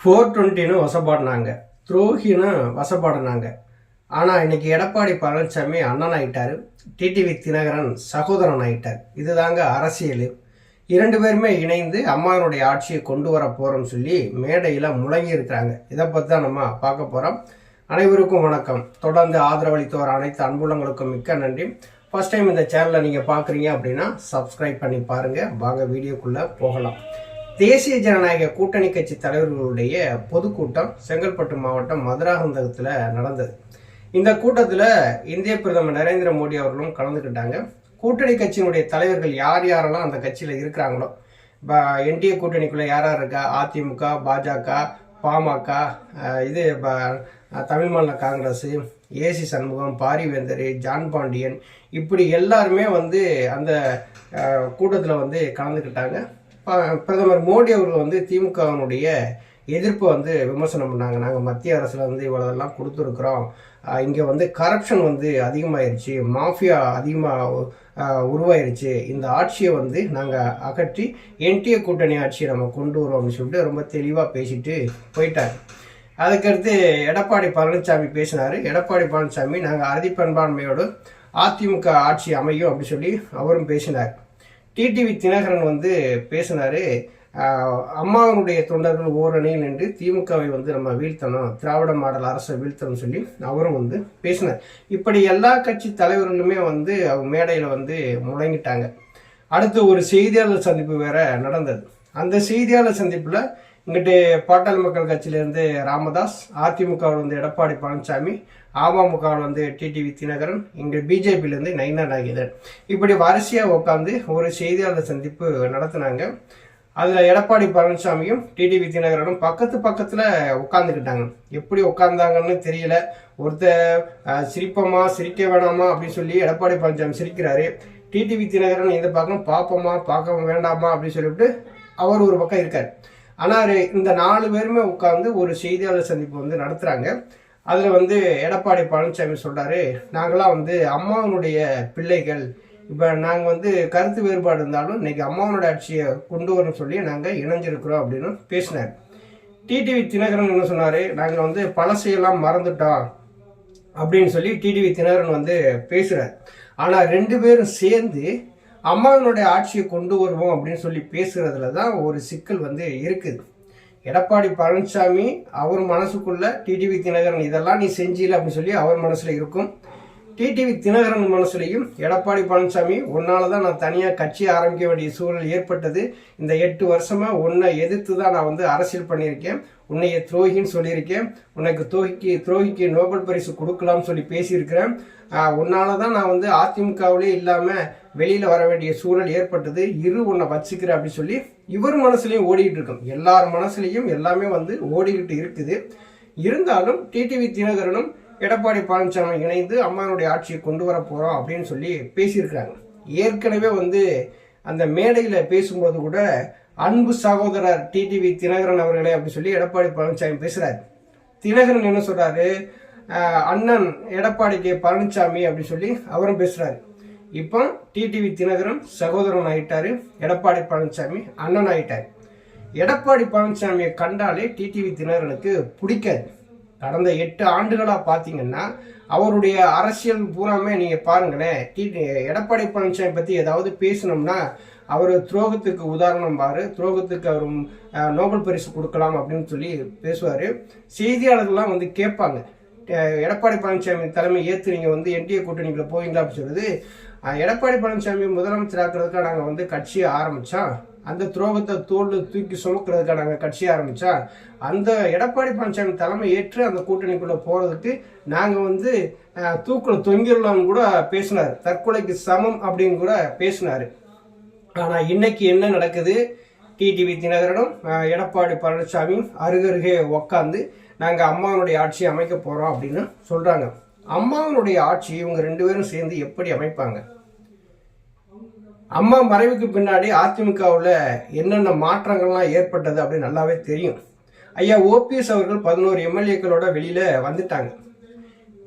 Four டுவெண்ட்டின்னு வசப்பாடினாங்க. துரோகின்னு வசப்பாடினாங்க. ஆனால் இன்னைக்கு எடப்பாடி பழனிசாமி அண்ணன் ஆகிட்டார் டிடிவி தினகரன் சகோதரன் ஆயிட்டார். இதுதாங்க அரசியல். இரண்டு பேருமே இணைந்து அம்மாவினுடைய ஆட்சியை கொண்டு வர போகிறோம்னு சொல்லி மேடையில் முழங்கி இருக்கிறாங்க. இதை பற்றி தான் நம்ம பார்க்க போகிறோம் அனைவருக்கும் வணக்கம். தொடர்ந்து ஆதரவளித்து வர அனைத்து அன்புலங்களுக்கும் மிக்க நன்றி. ஃபர்ஸ்ட் டைம் இந்த சேனலை நீங்கள் பார்க்குறீங்க அப்படின்னா சப்ஸ்கிரைப் பண்ணி பாருங்கள் வாங்க வீடியோக்குள்ளே போகலாம். தேசிய ஜனநாயக கூட்டணி கட்சி தலைவர்களுடைய பொதுக்கூட்டம் செங்கல்பட்டு மாவட்டம் மதுராந்தகத்தில் நடந்தது. இந்த கூட்டத்தில் இந்திய பிரதமர் நரேந்திர மோடி அவர்களும் கலந்துக்கிட்டாங்க. கூட்டணி கட்சியினுடைய தலைவர்கள் யார் யாரெல்லாம் அந்த கட்சியில் இருக்கிறாங்களோ இப்போ என்டிஏ கூட்டணிக்குள்ளே யார் யார் இருக்கா? அதிமுக பாஜக பாமக இது ப- தமிழ் மாநில Congress A C Shanmugam Parivendhar John Pandian இப்படி எல்லாருமே வந்து அந்த கூட்டத்தில் வந்து கலந்துக்கிட்டாங்க. பிரதமர் மோடி அவர்கள் வந்து திமுகவினுடைய எதிர்ப்பை வந்து விமர்சனம் பண்ணாங்க. நாங்கள் மத்திய அரசில் வந்து இவ்வளோதெல்லாம் கொடுத்துருக்குறோம். இங்கே வந்து கரப்ஷன் வந்து அதிகமாயிருச்சு. மாஃபியா அதிகமாக உருவாயிருச்சு. இந்த ஆட்சியை வந்து நாங்கள் அகற்றி என்டிஏ கூட்டணி ஆட்சியை நம்ம கொண்டு வரோம் அப்படின்னு சொல்லிட்டு ரொம்ப தெளிவாக பேசிட்டு போயிட்டாங்க அதுக்கடுத்து எடப்பாடி பழனிசாமி பேசினார். எடப்பாடி பழனிசாமி நாங்கள் அறுதி பண்பான்மையோடு அதிமுக ஆட்சி அமையும் அப்படி சொல்லி அவரும் பேசினார். டிடிவி தினகரன் வந்து பேசினாரு அம்மாவனுடைய அம்மாவினுடைய தொண்டர்கள் ஓரணியில் நின்று திமுகவை வந்து நம்ம வீழ்த்தணும் திராவிட மாடல் அரசை வீழ்த்தணும் சொல்லி அவரும் வந்து பேசினார். இப்படி எல்லா கட்சி தலைவர்களுமே வந்து அவங்க மேடையில் வந்து முழங்கிட்டாங்க. அடுத்து ஒரு செய்தியாளர் சந்திப்பு வேற நடந்தது. அந்த செய்தியாளர் சந்திப்பில் இங்கிட்டு பாட்டாளி மக்கள் கட்சியிலேருந்து ராமதாஸ் அதிமுகவில் வந்து எடப்பாடி பழனிசாமி அமமுகவில் வந்து டிடிவி தினகரன் இங்கே பிஜேபியிலேருந்து நைனா நாகேந்திரன் இப்படி வரிசையாக உட்காந்து ஒரு செய்தியாளர் சந்திப்பு நடத்தினாங்க. அதில் எடப்பாடி பழனிசாமியும் டிடிவி தினகரனும் பக்கத்து பக்கத்தில் உட்காந்துக்கிட்டாங்க எப்படி உட்காந்தாங்கன்னு தெரியல. ஒருத்தர் அஹ், சிரிப்போமா சிரிக்க வேணாமா அப்படின்னு சொல்லி எடப்பாடி பழனிசாமி சிரிக்கிறாரு. டிடிவி தினகரன் இந்த பக்கம் பார்ப்போமா பார்க்க வேண்டாமா அப்படின்னு சொல்லிவிட்டு அவர் ஒரு பக்கம் இருக்கார். ஆனால் இந்த நாலு பேருமே உட்காந்து ஒரு செய்தியாளர் சந்திப்பு வந்து நடத்துகிறாங்க அதில் வந்து எடப்பாடி பழனிசாமி சொல்கிறாரு நாங்களாம் வந்து அம்மாவனுடைய பிள்ளைகள். இப்போ நாங்கள் வந்து கருத்து வேறுபாடு இருந்தாலும் இன்றைக்கி அம்மாவனுடைய ஆட்சியை கொண்டு வரணும்னு சொல்லி நாங்கள் இணைஞ்சிருக்கிறோம் அப்படின்னு பேசினார். டிடிவி தினகரன் என்ன சொன்னார் நாங்கள் வந்து பழசையெல்லாம் மறந்துட்டோம் அப்படின்னு சொல்லி டிடிவி தினகரன் வந்து பேசுகிறார் ஆனால் ரெண்டு பேரும் சேர்ந்து அம்மாவினுடைய ஆட்சியை கொண்டு வருவோம் அப்படின்னு சொல்லி பேசுகிறதுல தான் ஒரு சிக்கல் வந்து இருக்குது. எடப்பாடி பழனிசாமி அவர் மனசுக்குள்ள டிடிவி தினகரன் இதெல்லாம் நீ செஞ்சில அப்படின்னு சொல்லி அவர் மனசுல இருக்கும். டிடிவி தினகரன் மனசுலையும் எடப்பாடி பழனிசாமி உன்னால தான் நான் தனியாக கட்சி ஆரம்பிக்க வேண்டிய சூழல் ஏற்பட்டது. இந்த எட்டு வருஷமா உன்னை எதிர்த்து தான் நான் வந்து அரசியல் பண்ணியிருக்கேன். உன்னைய துரோகின்னு சொல்லியிருக்கேன். உனக்கு துரோகிக்கு துரோகிக்கு நோபல் பரிசு கொடுக்கலாம்னு சொல்லி பேசியிருக்கிறேன். உன்னால தான் நான் வந்து அதிமுகவிலே இல்லாமல் வெளியில் வர வேண்டிய சூழல் ஏற்பட்டது. இரு உன்னை வச்சுக்கிறேன் அப்படின்னு சொல்லி இவர் மனசுலையும் ஓடிக்கிட்டு இருக்கும். எல்லார் மனசுலையும் எல்லாமே வந்து ஓடிக்கிட்டு இருக்குது. இருந்தாலும் டிடிவி தினகரனும் எடப்பாடி பழனிசாமி இணைந்து அம்மானுடைய ஆட்சியை கொண்டு வர போகிறோம் அப்படின்னு சொல்லி பேசியிருக்கிறாங்க. ஏற்கனவே வந்து அந்த மேடையில் பேசும்போது கூட அன்பு சகோதரர் டிடிவி தினகரன் அவர்களே அப்படி சொல்லி எடப்பாடி பழனிசாமி பேசுகிறார் தினகரன் என்ன சொல்றாரு? அண்ணன் எடப்பாடி கே பழனிசாமி அப்படி சொல்லி அவரும் பேசுறாரு. இப்போ டிடிவி தினகரன் சகோதரன் ஆயிட்டாரு எடப்பாடி பழனிசாமி அண்ணன் ஆகிட்டார் எடப்பாடி பழனிசாமியை கண்டாலே டிடிவி தினகரனுக்கு பிடிக்காது. கடந்த எட்டு ஆண்டுகளாக பார்த்தீங்கன்னா அவருடைய அரசியல் பூராமே நீங்கள் பாருங்களேன் டி எடப்பாடி பழனிசாமி பற்றி ஏதாவது பேசணும்னா அவர் துரோகத்துக்கு உதாரணம் பாரு. துரோகத்துக்கு அவர் நோபல் பரிசு கொடுக்கலாம் அப்படின்னு சொல்லி பேசுவார். செய்தியாளர்கள்லாம் வந்து கேட்பாங்க. எடப்பாடி பழனிசாமி தலைமை ஏற்று நீங்கள் வந்து என்டிஏ கூட்டணிக்குள்ளே போவீங்களா அப்படின்னு சொல்லுது எடப்பாடி பழனிசாமி முதலமைச்சர் ஆக்கிறதுக்காக நாங்கள் வந்து கட்சியை ஆரம்பித்தோம் அந்த துரோகத்தை தோல் தூக்கி சுமக்கிறதுக்காக நாங்கள் கட்சி ஆரம்பித்தா அந்த எடப்பாடி பழனிசாமி தலைமை ஏற்று அந்த கூட்டணிக்குள்ளே போகிறதுக்கு நாங்கள் வந்து தூக்கில் தொங்கிடலாம்னு கூட பேசினார். தற்கொலைக்கு சமம் அப்படின்னு கூட பேசினார். ஆனால் இன்னைக்கு என்ன நடக்குது? டிடிவி தினகரனும் எடப்பாடி பழனிசாமியும் அருகருகே உக்காந்து நாங்கள் அம்மாவனுடைய ஆட்சியை அமைக்க போகிறோம் அப்படின்னு சொல்கிறாங்க அம்மாவனுடைய ஆட்சி இவங்க ரெண்டு பேரும் சேர்ந்து எப்படி அமைப்பாங்க? அம்மா மறைவுக்கு பின்னாடி அதிமுகவில் என்னென்ன மாற்றங்கள்லாம் ஏற்பட்டது அப்படின்னு நல்லாவே தெரியும். ஐயா ஓபிஎஸ் அவர்கள் பதினோரு எம்எல்ஏக்களோட வெளியில் வந்துட்டாங்க.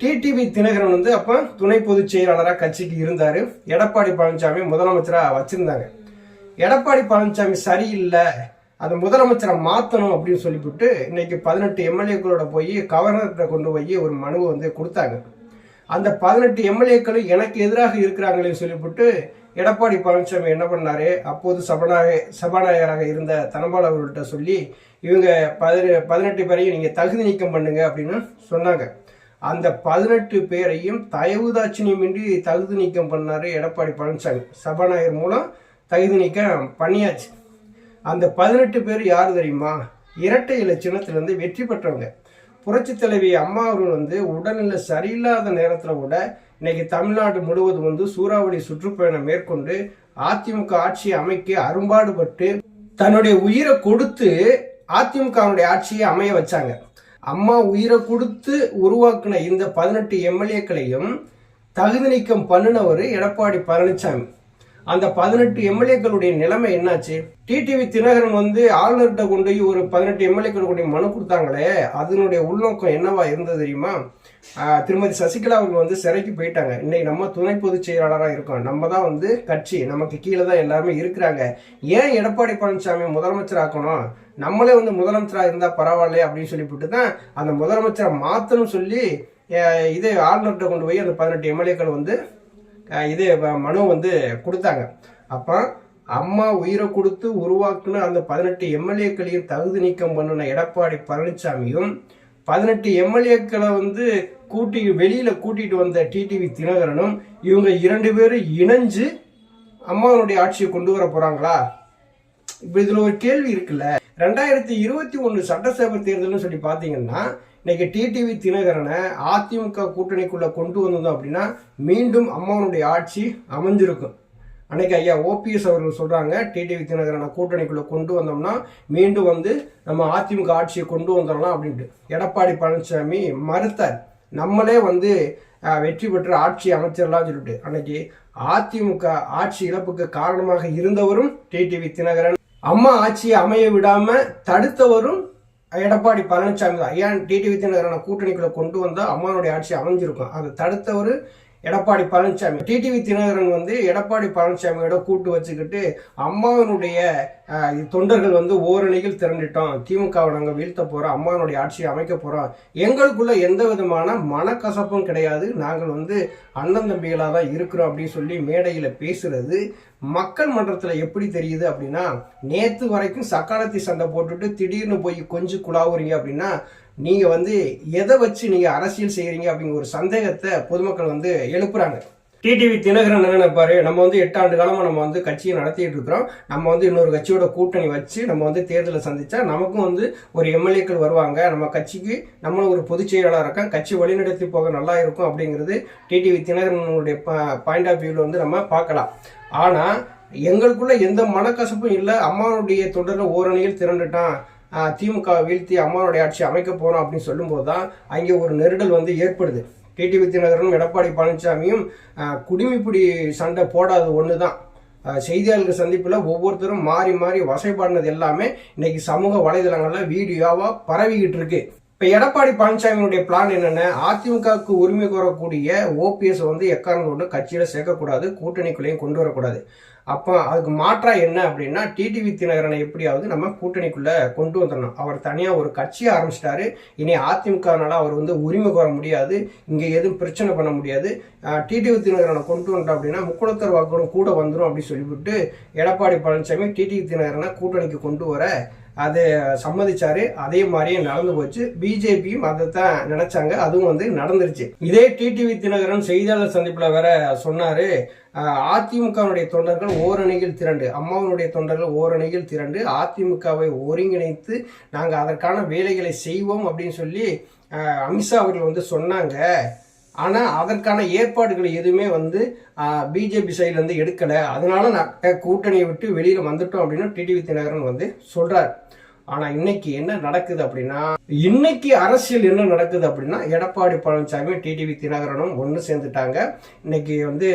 டிடிவி தினகரன் வந்து அப்போ துணை பொதுச் செயலாளராக கட்சிக்கு இருந்தார். எடப்பாடி பழனிசாமி முதலமைச்சராக வச்சுருந்தாங்க. எடப்பாடி பழனிசாமி சரியில்லை அதை முதலமைச்சரை மாற்றணும் அப்படின்னு சொல்லிவிட்டு இன்னைக்கு பதினெட்டு எம்எல்ஏக்களோட போய் கவர்னர்கிட்ட கொண்டு போய் ஒரு மனுவை வந்து கொடுத்தாங்க. அந்த பதினெட்டு எம்எல்ஏக்களும் எனக்கு எதிராக இருக்கிறாங்களே சொல்லிவிட்டு எடப்பாடி பழனிசாமி என்ன பண்ணாரு? அப்போது சபாநாயக சபாநாயகராக இருந்த தனபால் அவர்கள்ட்ட சொல்லி இவங்க பதினெ பதினெட்டு பேரையும் நீங்கள் தகுதி நீக்கம் பண்ணுங்க அப்படின்னு சொன்னாங்க. அந்த பதினெட்டு பேரையும் தயவுதாட்சியமின்றி தகுதி நீக்கம் பண்ணாரு எடப்பாடி பழனிசாமி. சபாநாயகர் மூலம் தகுதி நீக்கம் பண்ணியாச்சு. அந்த பதினெட்டு பேர் யார் தெரியுமா? இரட்டை இலட்சணத்திலிருந்து வெற்றி பெற்றவங்க. புரட்சி தலைவி அம்மா அவர்கள் வந்து உடல்நிலை சரியில்லாத நேரத்தில் கூட இன்னைக்கு தமிழ்நாடு முழுவதும் வந்து சூறாவளி சுற்றுப்பயணம் மேற்கொண்டு அதிமுக ஆட்சியை அமைக்க அரும்பாடுபட்டு தன்னுடைய உயிரை கொடுத்து அதிமுகவுடைய ஆட்சியை அமைய வச்சாங்க. அம்மா உயிரை கொடுத்து உருவாக்கின இந்த பதினெட்டு எம்எல்ஏக்களையும் தகுதி நீக்கம் பண்ணினவர் எடப்பாடி பழனிசாமி. அந்த பதினெட்டு எம்எல்ஏக்களுடைய நிலைமை என்னாச்சு? டிடிவி தினகரன் வந்து ஆளுநர்கிட்ட கொண்டு போய் ஒரு பதினெட்டு எம்எல்ஏக்களுடைய மனு கொடுத்தாங்களே அதனுடைய உள்நோக்கம் என்னவா இருந்தது தெரியுமா? திருமதி சசிகலா அவர்கள் வந்து சிறைக்கு போயிட்டாங்க. இன்னைக்கு நம்ம துணை பொதுச் செயலாளராக இருக்கோம். நம்ம தான் வந்து கட்சி. நமக்கு கீழே தான் எல்லாருமே இருக்கிறாங்க. ஏன் எடப்பாடி பழனிசாமி முதலமைச்சர் ஆக்கணும்? நம்மளே வந்து முதலமைச்சராக இருந்தால் பரவாயில்லையே அப்படின்னு சொல்லிவிட்டு தான் அந்த முதலமைச்சரை மாற்றணும் சொல்லி இதே இது ஆளுநர்கிட்ட கொண்டு போய் அந்த பதினெட்டு எம்எல்ஏக்கள் வந்து இது மனு வந்து கொடுத்தாங்க. அப்போ அம்மா உயிரை கொடுத்து உருவாக்குன அந்த பதினெட்டு எம்எல்ஏக்களையும் தகுதி நீக்கம் பண்ணின எடப்பாடி பழனிசாமியும் பதினெட்டு எம்எல்ஏக்களை வந்து கூட்டி வெளியில கூட்டிட்டு வந்த டிடிவி தினகரனும் இவங்க இரண்டு பேரும் இணைஞ்சு அம்மாவனுடைய ஆட்சியை கொண்டு வர போறாங்களா? இப்போ இதுல ஒரு கேள்வி இருக்குல்ல. ரெண்டாயிரத்தி இருபத்தி ஒன்று சட்டசபை தேர்தல்னு சொல்லி பார்த்தீங்கன்னா இன்னைக்கு டிடிவி தினகரனை அதிமுக கூட்டணிக்குள்ளே கொண்டு வந்தோம் அப்படின்னா மீண்டும் அம்மாவனுடைய ஆட்சி அமைஞ்சிருக்கும். அன்னைக்கு ஐயா ஓபிஎஸ் அவர்கள் சொல்கிறாங்க டிடிவி தினகரனை கூட்டணிக்குள்ளே கொண்டு வந்தோம்னா மீண்டும் வந்து நம்ம அதிமுக ஆட்சியை கொண்டு வந்துடலாம் அப்படின்ட்டு. எடப்பாடி பழனிசாமி மறுத்தார் நம்மளே வந்து வெற்றி பெற்று ஆட்சி அமைச்சிடலாம் சொல்லிட்டு. அன்னைக்கு அதிமுக ஆட்சி இழப்புக்கு காரணமாக இருந்தவரும் டிடிவி தினகரன். அம்மா ஆட்சியை அமைய விடாம தடுத்தவரும் எடப்பாடி பழனிசாமி தான். ஏன் டிடிவி தினகரான கூட்டணிக்குள்ள கொண்டு வந்தா அம்மானுடைய ஆட்சி அமைஞ்சிருக்கும். அதை தடுத்தவர் எடப்பாடி பழனிசாமி. டிடிவி தினகரன் வந்து எடப்பாடி பழனிசாமியோட கூட்டு வச்சுக்கிட்டு அம்மாவினுடைய தொண்டர்கள் வந்து ஓரணியில் திரண்டுட்டோம். திமுகவை நாங்கள் வீழ்த்த போகிறோம் அம்மாவினுடைய ஆட்சியை அமைக்க போகிறோம் எங்களுக்குள்ள எந்த விதமான மனக்கசப்பும் கிடையாது. நாங்கள் வந்து அண்ணன் தம்பிகளாக தான் இருக்கிறோம் அப்படின்னு சொல்லி மேடையில் பேசுறது. மக்கள் மன்றத்தில் எப்படி தெரியுது அப்படின்னா நேற்று வரைக்கும் சக்காலத்தி சண்டை போட்டுட்டு திடீர்னு போய் கொஞ்சம் குழாவுறீங்க அப்படின்னா நீங்கள் வந்து எதை வச்சு நீங்கள் அரசியல் செய்கிறீங்க அப்படிங்கிற ஒரு சந்தேகத்தை பொதுமக்கள் வந்து எழுப்புறாங்க. டிடிவி தினகரன் என்ன நினைப்பாரு? நம்ம வந்து எட்டு ஆண்டு காலமா நம்ம வந்து கட்சியை நடத்திட்டு இருக்கிறோம். நம்ம வந்து இன்னொரு கட்சியோட கூட்டணி வச்சு நம்ம வந்து தேர்தலை சந்திச்சா நமக்கும் வந்து ஒரு எம்எல்ஏக்கள் வருவாங்க. நம்ம கட்சிக்கு நம்மளும் ஒரு பொதுச் செயலாளர் இருக்கோம் கட்சி வழிநடத்தி போக நல்லா இருக்கும் அப்படிங்கிறது டிடிவி தினகரனுடைய பாயிண்ட் ஆஃப் வியூவில் வந்து நம்ம பார்க்கலாம். ஆனால் எங்களுக்குள்ள எந்த மனக்கசப்பும் இல்லை. அம்மாவுடைய தொடரில் ஓரணியில் திரண்டுட்டான். திமுக வீழ்த்தி அம்மாவுடைய ஆட்சி அமைக்க போகிறோம் அப்படின்னு சொல்லும்போது தான் அங்கே ஒரு நெருடல் வந்து ஏற்படுது. டிடிவி தினகரனும் எடப்பாடி பழனிசாமியும் குடிமிப்பிடி சண்டை போடாத ஒன்று தான் செய்தியாளர்கள் சந்திப்பில் ஒவ்வொருத்தரும் மாறி மாறி வசைப்பாடினது எல்லாமே இன்னைக்கு சமூக வலைதளங்களில் வீடியோவாக பரவிக்கிட்டு இருக்கு. இப்ப எடப்பாடி பழனிசாமியினுடைய பிளான் என்னென்ன? அதிமுகவுக்கு உரிமை கோரக்கூடிய ஓபிஎஸ் வந்து எக்காரணம் கொண்டு கட்சியில சேர்க்கக்கூடாது கூட்டணிக்குள்ளேயும் கொண்டு வரக்கூடாது. அப்போ அதுக்கு மாற்றா என்ன அப்படின்னா டிடிவி தினகரனை எப்படியாவது நம்ம கூட்டணிக்குள்ள கொண்டு வந்துடணும். அவர் தனியா ஒரு கட்சியை ஆரம்பிச்சிட்டாரு. இனி அதிமுகனால அவர் வந்து உரிமை கோர முடியாது. இங்க எதுவும் பிரச்சனை பண்ண முடியாது. டிடிவி தினகரனை கொண்டு வந்தோம் அப்படின்னா முக்குளத்தர் வாக்குகளும் கூட வந்துடும் அப்படின்னு சொல்லிவிட்டு எடப்பாடி பழனிசாமி டிடிவி தினகரனை கூட்டணிக்கு கொண்டு வர அதை சம்மதிச்சாரு. அதே மாதிரியே நடந்து போச்சு. பிஜேபியும் அதை தான் நினைச்சாங்க. அதுவும் வந்து நடந்துருச்சு. இதே டிடிவி தினகரன் செய்தியாளர் சந்திப்பில் வேற சொன்னாரு. அதிமுகவினுடைய தொண்டர்கள் ஓரணியில் திரண்டு. அம்மாவினுடைய தொண்டர்கள் ஓரணியில் திரண்டு அதிமுகவை ஒருங்கிணைத்து நாங்கள் அதற்கான வேலைகளை செய்வோம் அப்படின்னு சொல்லி அமித்ஷா அவர்கள் வந்து சொன்னாங்க. ஆனால் அதற்கான ஏற்பாடுகள் எதுவுமே வந்து பிஜேபி சைட்லேருந்து எடுக்கலை. அதனால நான் கூட்டணியை விட்டு வெளியில் வந்துட்டோம் அப்படின்னு டிடிவி தினகரன் வந்து சொல்கிறார் ஆனால் இன்னைக்கு என்ன நடக்குது அப்படின்னா இன்னைக்கு அரசியல் என்ன நடக்குது அப்படின்னா எடப்பாடி பழனிசாமி டிடிவி தினகரனும் ஒன்று சேர்ந்துட்டாங்க. இன்னைக்கு வந்து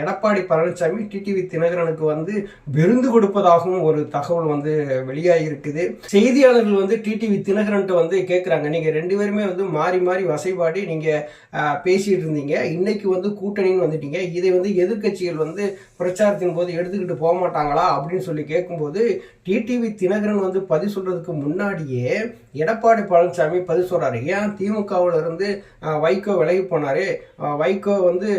எடப்பாடி பழனிசாமி டிடிவி தினகரனுக்கு வந்து விருந்து கொடுப்பதாகவும் ஒரு தகவல் வந்து வெளியாகிருக்குது செய்தியாளர்கள் வந்து டிடிவி தினகரன்ட்டு வந்து கேட்குறாங்க நீங்கள் ரெண்டு பேருமே வந்து மாறி மாறி வசைபாடி நீங்கள் பேசிகிட்டு இருந்தீங்க இன்னைக்கு வந்து கூட்டணின்னு வந்துட்டீங்க. இதை வந்து எதிர்க்கட்சிகள் வந்து பிரச்சாரத்தின் போது எடுத்துக்கிட்டு போக மாட்டாங்களா அப்படின்னு சொல்லி கேட்கும்போது டிடிவி தினகரன் வந்து பதிவு சொல்கிறதுக்கு முன்னாடியே எடப்பாடி பழனிசாமி பதில் சொல்கிறாரு ஏன் திமுகவில் இருந்து வைகோ விலகி போனார்? வைகோ வந்து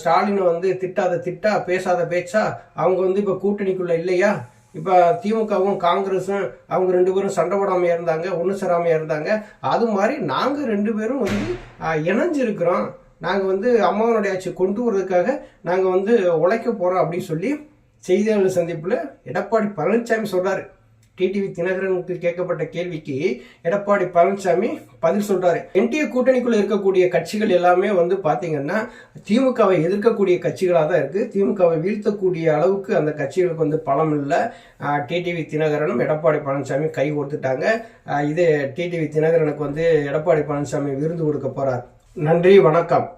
ஸ்டாலினை வந்து திட்டாத திட்டா பேசாத பேச்சா? அவங்க வந்து இப்போ கூட்டணிக்குள்ளே இல்லையா? இப்போ திமுகவும் காங்கிரஸும் அவங்க ரெண்டு பேரும் சண்டை போடாமல் இருந்தாங்க ஒன்று சேராமையா இருந்தாங்க. அது மாதிரி நாங்கள் ரெண்டு பேரும் வந்து இணைஞ்சிருக்கிறோம். நாங்கள் வந்து அம்மாவனுடைய ஆட்சி கொண்டு வர்றதுக்காக நாங்கள் வந்து உழைக்க போகிறோம் அப்படின்னு சொல்லி செய்தியாளர் சந்திப்பில் எடப்பாடி பழனிசாமி சொல்கிறார் டிடிவி தினகரனுக்கு கேட்கப்பட்ட கேள்விக்கு எடப்பாடி பழனிசாமி பதில் சொல்றாரு. என்டிஏ கூட்டணிக்குள்ள இருக்கக்கூடிய கட்சிகள் எல்லாமே வந்து பாத்தீங்கன்னா திமுகவை எதிர்க்கக்கூடிய கட்சிகளாக தான் இருக்கு. திமுகவை வீழ்த்தக்கூடிய அளவுக்கு அந்த கட்சிகளுக்கு வந்து பலம் இல்லை. டிடிவி தினகரனும் எடப்பாடி பழனிசாமி கை கொடுத்துட்டாங்க இது டிடிவி தினகரனுக்கு வந்து எடப்பாடி பழனிசாமி விருது கொடுக்க போறார். நன்றி வணக்கம்.